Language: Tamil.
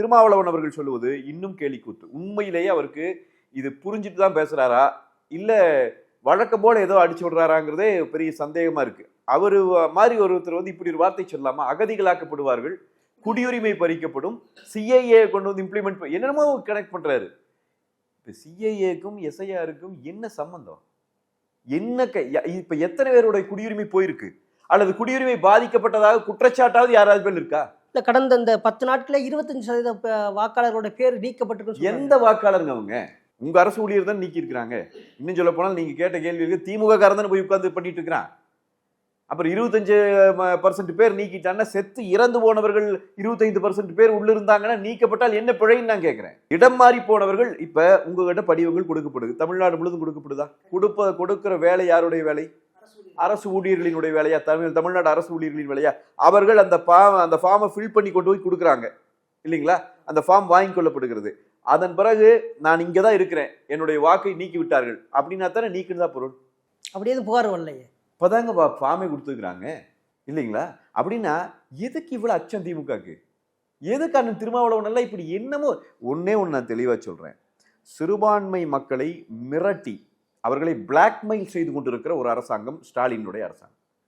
திருமாவளவன் அவர்கள் சொல்லுவது இன்னும் கேலிக்கூத்து. உண்மையிலேயே அவருக்கு இது புரிஞ்சுட்டு தான் பேசுறாரா? இல்ல வழக்கம் போல ஏதோ அடிச்சு விடுறாராங்கிறதே பெரிய சந்தேகமா இருக்கு. அவர் மாதிரி ஒருத்தர் வந்து இப்படி ஒரு வார்த்தை சொல்லலாமா அகதிகளாக்கப்படுவார்கள் குடியுரிமை பறிக்கப்படும் சிஐஏ கொண்டு வந்து இம்ப்ளிமெண்ட் என்னென்னமோ கனெக்ட் பண்றாரு. இப்போ சிஐஏக்கும் எஸ்ஐஆருக்கும் என்ன சம்பந்தம்? என்ன க- இப்போ எத்தனை பேருடைய குடியுரிமை போயிருக்கு? அல்லது குடியுரிமை பாதிக்கப்பட்டதாக குற்றச்சாட்டாவது யாராவது பேர் இருக்கா? இல்லை கடந்த இந்த பத்து நாட்கள இருபத்தஞ்சு சதவீத வாக்காளர்களோட பேர் நீக்கப்பட்டிருக்கு எந்த வாக்காளருங்க அவங்க? உங்க அரசு ஊழியர் தான் நீக்கி இருக்கிறாங்க இன்னும் சொல்ல போனால் நீங்க கேட்ட கேள்விக்கு திமுக காரன் போய் உட்கார்ந்து பண்ணிட்டு இருக்கிறான். அப்புறம் இருபத்தஞ்சு பர்சன்ட் பேர் நீக்கிட்டான்னா செத்து இறந்து போனவர்கள் இருபத்தைந்து பர்சன்ட் பேர் உள்ள இருந்தாங்கன்னா நீக்கப்பட்டால் என்ன பிழைன்னு நான் கேட்கிறேன். இடம் மாறி போனவர்கள் இப்ப உங்ககிட்ட படிவங்கள் கொடுக்கப்படுது. தமிழ்நாடு முழுதும் கொடுக்கப்படுதா? கொடுப்ப கொடுக்கிற வேலை யாருடைய வேலை? அரசு ஊழியர்களினுடைய வேலையா? தமிழ் தமிழ்நாடு அரசு ஊழியர்களின் வேலையா? அவர்கள் அந்த ஃபார்ம் அந்த ஃபார்மை ஃபில் பண்ணி கொண்டு போய் கொடுக்குறாங்க. இல்லைங்களா? அந்த ஃபார்ம் வாங்கி கொள்ளப்படுகிறது. அதன் பிறகு நான் இங்கே தான் இருக்கிறேன். என்னுடைய வாக்கை நீக்கி விட்டார்கள். அப்படின்னா தானே நீக்குன்னு தான் பொருள். அப்படியே புகார் வரலையே. இப்போதாங்க ஃபார்மை கொடுத்துருக்குறாங்க. இல்லைங்களா? அப்படின்னா எதுக்கு இவ்வளோ அச்சம் திமுகக்கு? எதுக்கு அண்ணன் திருமாவளவன் எல்லாம் இப்படி என்னமோ? ஒன்னே ஒன்று நான் தெளிவாக சொல்கிறேன் சிறுபான்மை மக்களை மிரட்டி அவர்களை பிளாக்மெயில் செய்து கொண்டிருக்கிற ஒரு அரசாங்கம் ஸ்டாலினுடைய அரசாங்கம்.